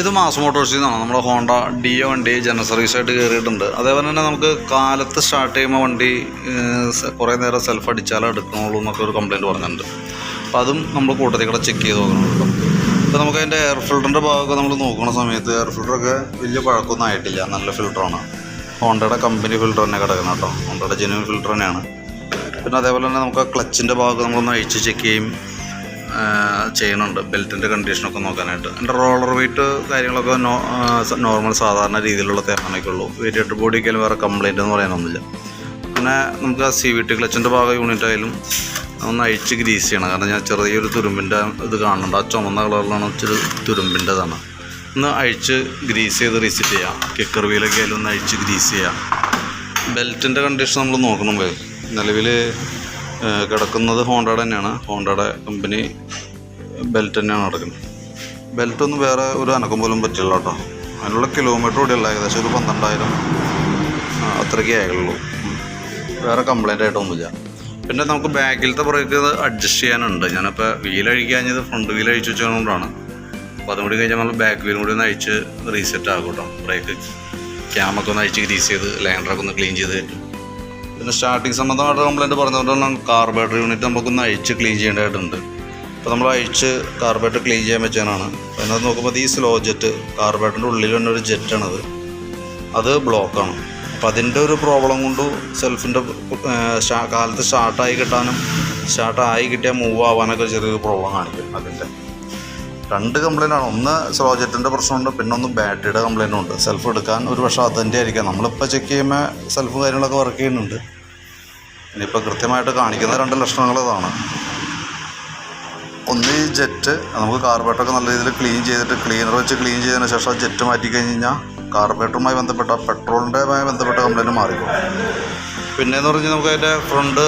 ഇത് മാസ് മോട്ടോഴ്സിൽ നിന്നാണ് നമ്മുടെ ഹോണ്ട ഡിയോ വണ്ടി ജനറൽ സർവീസായിട്ട് കയറിയിട്ടുണ്ട് അതേപോലെ തന്നെ നമുക്ക് കാലത്ത് സ്റ്റാർട്ട് ചെയ്യുമ്പോൾ വണ്ടി കുറേ നേരം സെൽഫ് അടിച്ചാലേ എടുക്കുന്നുള്ളൂ എന്നൊക്കെ ഒരു കംപ്ലയിന്റ് പറഞ്ഞിട്ടുണ്ട്. അപ്പോൾ അതും നമ്മൾ കൂട്ടത്തിൽ കൂടെ ചെക്ക് ചെയ്ത് നോക്കണം ഇപ്പോൾ നമുക്ക് അതിന്റെ എയർ ഫിൽറ്ററിന്റെ ഭാഗമൊക്കെ നമ്മൾ നോക്കുന്ന സമയത്ത് എയർ ഫിൽറ്ററൊക്കെ വലിയ പഴക്കമൊന്നും ആയിട്ടില്ല. നല്ല ഫിൽറ്ററാണ് ഹോണ്ടയുടെ കമ്പനി ഫിൽറ്റർ തന്നെ കിടക്കുന്നത് കേട്ടോ. ഹോണ്ടയുടെ ജെനുവിൻ ഫിൽറ്റർ തന്നെയാണ്. പിന്നെ അതേപോലെ തന്നെ നമുക്ക് ക്ലച്ചിന്റെ ഭാഗം നമ്മളൊന്ന് അഴിച്ച് ചെക്ക് ചെയ്യും. ചെയ്യണുണ്ട്. ബെൽറ്റിന്റെ കണ്ടീഷനൊക്കെ നോക്കാനായിട്ട്. എന്റെ റോളർ വെയിറ്റ് കാര്യങ്ങളൊക്കെ നോ നോർമൽ സാധാരണ രീതിയിലുള്ള തേക്കാനൊക്കെ ഉള്ളൂ. വേരിയേറ്റർ ഒക്കെ വേറെ കംപ്ലൈന്റ് എന്ന് പറയാനൊന്നുമില്ല. പിന്നെ നമുക്ക് ആ സി വി ടി ക്ലച്ചിന്റെ ഭാഗം യൂണിറ്റ് ആയാലും ഒന്ന് അഴിച്ച് ഗ്രീസ് ചെയ്യണം. കാരണം ഞാൻ ചെറിയൊരു തുരുമ്പിന്റെ ഇത് കാണുന്നുണ്ട്. ആ ചുമന്ന കളറിലാണ് ഇച്ചിരി തുരുമ്പിന്റെതാണ്. ഒന്ന് അഴിച്ച് ഗ്രീസ് ചെയ്ത് റീസെറ്റ് ചെയ്യാം. കിക്കർ വീലൊക്കെ ആയാലും ഒന്ന് അഴിച്ച് ഗ്രീസ് ചെയ്യാം. ബെൽറ്റിന്റെ കണ്ടീഷൻ നമ്മൾ നോക്കണം. നിലവിൽ കിടക്കുന്നത് ഹോണ്ടയുടെ തന്നെയാണ്. ഹോണ്ടയുടെ കമ്പനി ബെൽറ്റ് തന്നെയാണ് കിടക്കുന്നത് ബെൽറ്റൊന്നും വേറെ ഒരു അനക്കം പോലും പറ്റില്ല കേട്ടോ. അതിനുള്ള കിലോമീറ്റർ കൂടിയല്ല ഏകദേശം ഒരു പന്ത്രണ്ടായിരം അത്രയ്ക്കേ ആയുള്ളൂ. വേറെ കംപ്ലൈന്റ് ആയിട്ടൊന്നുമില്ല പിന്നെ നമുക്ക് ബാക്കിലത്തെ ബ്രേക്ക് അഡ്ജസ്റ്റ് ചെയ്യാനുണ്ട്. ഞാനിപ്പോൾ വീൽ അഴിക്കാഞ്ഞത് ഫ്രണ്ട് വീൽ അഴിച്ച് വെച്ചുകൊണ്ടാണ് അപ്പോൾ അതും കൂടി കഴിഞ്ഞാൽ നമ്മൾ ബാക്ക് വീലും കൂടി ഒന്ന് അഴിച്ച് റീസെറ്റ് ആകും കേട്ടോ. ബ്രേക്ക് ക്യാമൊക്കെ ഒന്ന് അഴിച്ച് ഗ്രീസ് ചെയ്ത് ലാൻഡറൊക്കെ ഒന്ന് ക്ലീൻ ചെയ്ത് തരും പിന്നെ സ്റ്റാർട്ടിങ് സംബന്ധമായിട്ട് കംപ്ലൈന്റ് പറഞ്ഞതുകൊണ്ടാണ് കാർബേറ്റർ യൂണിറ്റ് നമുക്കൊന്ന് അഴിച്ച് ക്ലീൻ ചെയ്യേണ്ടതായിട്ടുണ്ട്. അപ്പോൾ നമ്മൾ അഴിച്ച് കാർബേറ്റർ ക്ലീൻ ചെയ്യാൻ വെച്ചാണ് അതിനകത്ത് നോക്കുമ്പോൾ ഈ സ്ലോ ജെറ്റ് കാർബേറ്ററിന്റെ ഉള്ളിൽ തന്നെ ഒരു ജെറ്റാണത് അത് ബ്ലോക്കാണ് അപ്പോൾ അതിന്റെ ഒരു പ്രോബ്ലം കൊണ്ട് സെൽഫിന്റെ കാലത്ത് സ്റ്റാർട്ടായി കിട്ടാനും സ്റ്റാർട്ടായി കിട്ടിയാൽ മൂവ് ആവാനൊക്കെ ചെറിയൊരു പ്രോബ്ലം കാണിക്കും അതിന്റെ രണ്ട് കംപ്ലൈന്റ് ആണ്. ഒന്ന് സ്ലോ ജെറ്റിന്റെ പ്രശ്നമുണ്ട് പിന്നെ ഒന്ന് ബാറ്ററിയുടെ കംപ്ലൈന്റും ഉണ്ട്. സെൽഫ് എടുക്കാൻ ഒരു പക്ഷേ അതിന്റെ ആയിരിക്കാം. നമ്മളിപ്പോൾ ചെക്ക് ചെയ്യുമ്പോൾ സെൽഫ് കാര്യങ്ങളൊക്കെ വർക്ക് ചെയ്യുന്നുണ്ട്. ഇനിയിപ്പോൾ കൃത്യമായിട്ട് കാണിക്കുന്ന രണ്ട് ലക്ഷണങ്ങൾ ഇതാണ് ഒന്ന് ഈ ജെറ്റ് നമുക്ക് കാർബേറ്ററൊക്കെ നല്ല രീതിയിൽ ക്ലീൻ ചെയ്തിട്ട് ക്ലീനർ വെച്ച് ക്ലീൻ ചെയ്തതിന് ശേഷം ജെറ്റ് മാറ്റി കഴിഞ്ഞ് കഴിഞ്ഞാൽ കാർബേറ്ററുമായി ബന്ധപ്പെട്ട പെട്രോളിന്റെമായി ബന്ധപ്പെട്ട കംപ്ലൈന്റ് മാറിക്കും പിന്നെയെന്ന് പറഞ്ഞാൽ നമുക്ക് അതിന്റെ ഫ്രണ്ട്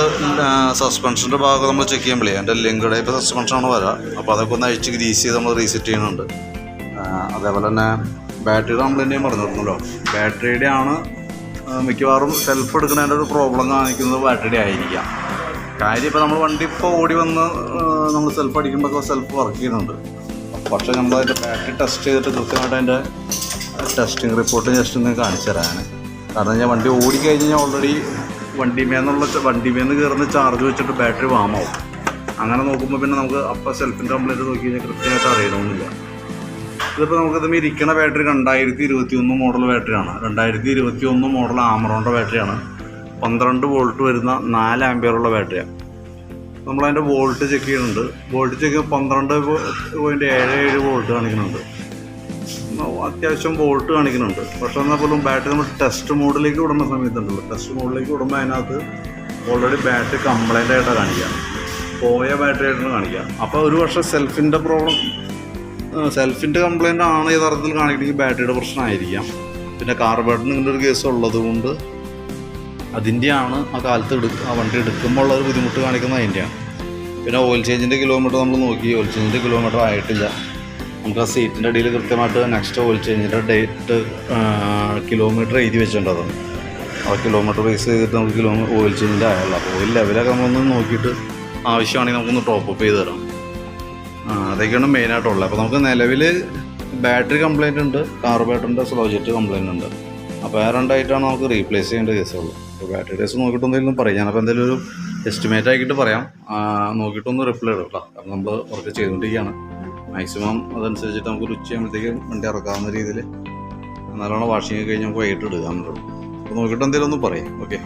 സസ്പെൻഷന്റെ ഭാഗം നമ്മൾ ചെക്ക് ചെയ്യാൻ ചെയ്യുമ്പോഴേ അതിന്റെ ലിങ്ക് ടൈപ്പ് സസ്പെൻഷനാണ് വരാം. അപ്പോൾ അതൊക്കെ ഒന്ന് അഴിച്ച് ഗ്രീസ് ചെയ്ത് നമ്മൾ റീസെറ്റ് ചെയ്യുന്നുണ്ട്. അതേപോലെ തന്നെ ബാറ്ററിയുടെ കംപ്ലൈന്റ് ഞാൻ പറഞ്ഞിരുന്നല്ലോ ബാറ്ററിയുടെ ആണ് മിക്കവാറും സെൽഫ് എടുക്കുന്നതിന്റെ ഒരു പ്രോബ്ലം കാണിക്കുന്നത് ബാറ്ററിയുടെ ആയിരിക്കാം. കാര്യം ഇപ്പോൾ നമ്മൾ വണ്ടി ഇപ്പോൾ ഓടി വന്ന് നമ്മൾ സെൽഫ് അടിക്കുമ്പോൾ സെൽഫ് വർക്ക് ചെയ്യുന്നുണ്ട്. പക്ഷേ നമ്മൾ അതിന്റെ ബാറ്ററി ടെസ്റ്റ് ചെയ്തിട്ട് കൃത്യമായിട്ട് അതിന്റെ ടെസ്റ്റിംഗ് റിപ്പോർട്ട് ജസ്റ്റ് ഒന്ന് കാണിച്ചു തരാൻ കാരണം ഞാൻ വണ്ടി ഓടിക്കഴിഞ്ഞ് കഴിഞ്ഞാൽ ഓൾറെഡി വണ്ടിമേന്നുള്ള വണ്ടിമേന്ന് കയറുന്ന ചാർജ് വെച്ചിട്ട് ബാറ്ററി വാമാവും അങ്ങനെ നോക്കുമ്പോൾ പിന്നെ നമുക്ക് അപ്പം സെൽഫിന്റെ കംപ്ലൈന്റ് നോക്കി കഴിഞ്ഞാൽ കൃത്യമായിട്ട് അറിയണമെന്നില്ല ഇതിപ്പോൾ നമുക്കിത് ഇരിക്കണ ബാറ്ററി രണ്ടായിരത്തി ഇരുപത്തി ഒന്ന് മോഡൽ ബാറ്ററിയാണ് രണ്ടായിരത്തി ഇരുപത്തി ഒന്ന് മോഡൽ ആമറോണിന്റെ ബാറ്ററിയാണ് പന്ത്രണ്ട് വോൾട്ട് വരുന്ന നാല് ആംബിയറുള്ള ബാറ്ററിയാണ് നമ്മളതിന്റെ വോൾട്ട് ചെക്ക് ചെയ്യുന്നുണ്ട്. വോൾട്ട് ചെക്ക് പന്ത്രണ്ട് പോയിന്റ് ഏഴ് ഏഴ് വോൾട്ട് കാണിക്കുന്നുണ്ട്. അത്യാവശ്യം വോൾട്ട് കാണിക്കുന്നുണ്ട്. പക്ഷേ എന്നാൽ പോലും ബാറ്ററി നമ്മൾ ടെസ്റ്റ് മോഡിലേക്ക് വിടുന്ന സമയത്തുണ്ടല്ലോ. ടെസ്റ്റ് മോഡിലേക്ക് വിടുമ്പോൾ അതിനകത്ത് ഓൾറെഡി ബാറ്ററി കംപ്ലൈന്റ് ആയിട്ടാണ് കാണിക്കുക പോയ ബാറ്ററി ആയിട്ടാണ് കാണിക്കുക അപ്പോൾ ഒരു പക്ഷേ സെൽഫിന്റെ പ്രോബ്ലം സെൽഫിന്റെ കംപ്ലൈന്റ് ആണ് ഈ യഥാർത്ഥത്തിൽ കാണിക്കണമെങ്കിൽ ബാറ്ററിയുടെ പ്രശ്നമായിരിക്കാം. പിന്നെ കാർബേറ്റിന് ഇങ്ങനെ ഒരു കേസ് ഉള്ളത് കൊണ്ട് അതിന്റെയാണ് ആ കാലത്ത് എടുക്കുക ആ വണ്ടി എടുക്കുമ്പോൾ ഉള്ള ഒരു ബുദ്ധിമുട്ട് കാണിക്കുന്നത് അതിന്റെയാണ് പിന്നെ ഓയിൽ ചേഞ്ചിന്റെ കിലോമീറ്റർ നമ്മൾ നോക്കി. ഓയിൽ ചേഞ്ചിന്റെ കിലോമീറ്റർ ആയിട്ടില്ല. നമുക്ക് ആ സീറ്റിന്റെ അടിയിൽ കൃത്യമായിട്ട് നെക്സ്റ്റ് ഓയിൽ ചേഞ്ചിന്റെ ഡേറ്റ് കിലോമീറ്റർ എഴുതി വെച്ചിട്ടുണ്ട് അത് ആ കിലോമീറ്റർ ബേസ് ചെയ്തിട്ട് നമുക്ക് കിലോ ഓയിൽ ചേഞ്ചിന്റെ ആയുള്ള അപ്പോൾ ഓയിൽ ലെവലൊക്കെ നമ്മളൊന്ന് നോക്കിയിട്ട് ആവശ്യമാണെങ്കിൽ നമുക്കൊന്ന് ടോപ്പ് അപ്പ് ചെയ്ത് തരാം. അതൊക്കെയാണ് മെയിനായിട്ടുള്ളത് അപ്പോൾ നമുക്ക് നിലവിൽ ബാറ്ററി കംപ്ലൈന്റ് ഉണ്ട് കാർബേറ്ററിന്റെ സ്ലോ ജെറ്റ് കംപ്ലൈന്റ് ഉണ്ട്. അപ്പോൾ ആ രണ്ടായിട്ടാണ് നമുക്ക് റീപ്ലേസ് ചെയ്യേണ്ട കേസുള്ളൂ അപ്പോൾ ബാറ്ററി ഡേസ് നോക്കിയിട്ട് എന്തെങ്കിലും പറയാം. ഞാനപ്പോൾ എന്തെങ്കിലും ഒരു എസ്റ്റിമേറ്റ് ആക്കിയിട്ട് പറയാം. നോക്കിയിട്ടൊന്ന് റിപ്ലൈ ഇടാം കാരണം നമ്മൾ വർക്ക് ചെയ്തുകൊണ്ടിരിക്കുകയാണ്. മാക്സിമം അതനുസരിച്ചിട്ട് നമുക്ക് ഒരു ഉച്ചയാകുമ്പോഴത്തേക്കും വണ്ടി ഇറക്കാവുന്ന രീതിയിൽ നല്ലോണം വാഷിംഗ് കഴിഞ്ഞ് നമുക്ക് വൈകിട്ട് എടുക്കാൻ പറ്റുള്ളൂ. അപ്പോൾ നോക്കിയിട്ട് എന്തെങ്കിലും ഒന്ന് പറയാം. ഓക്കെ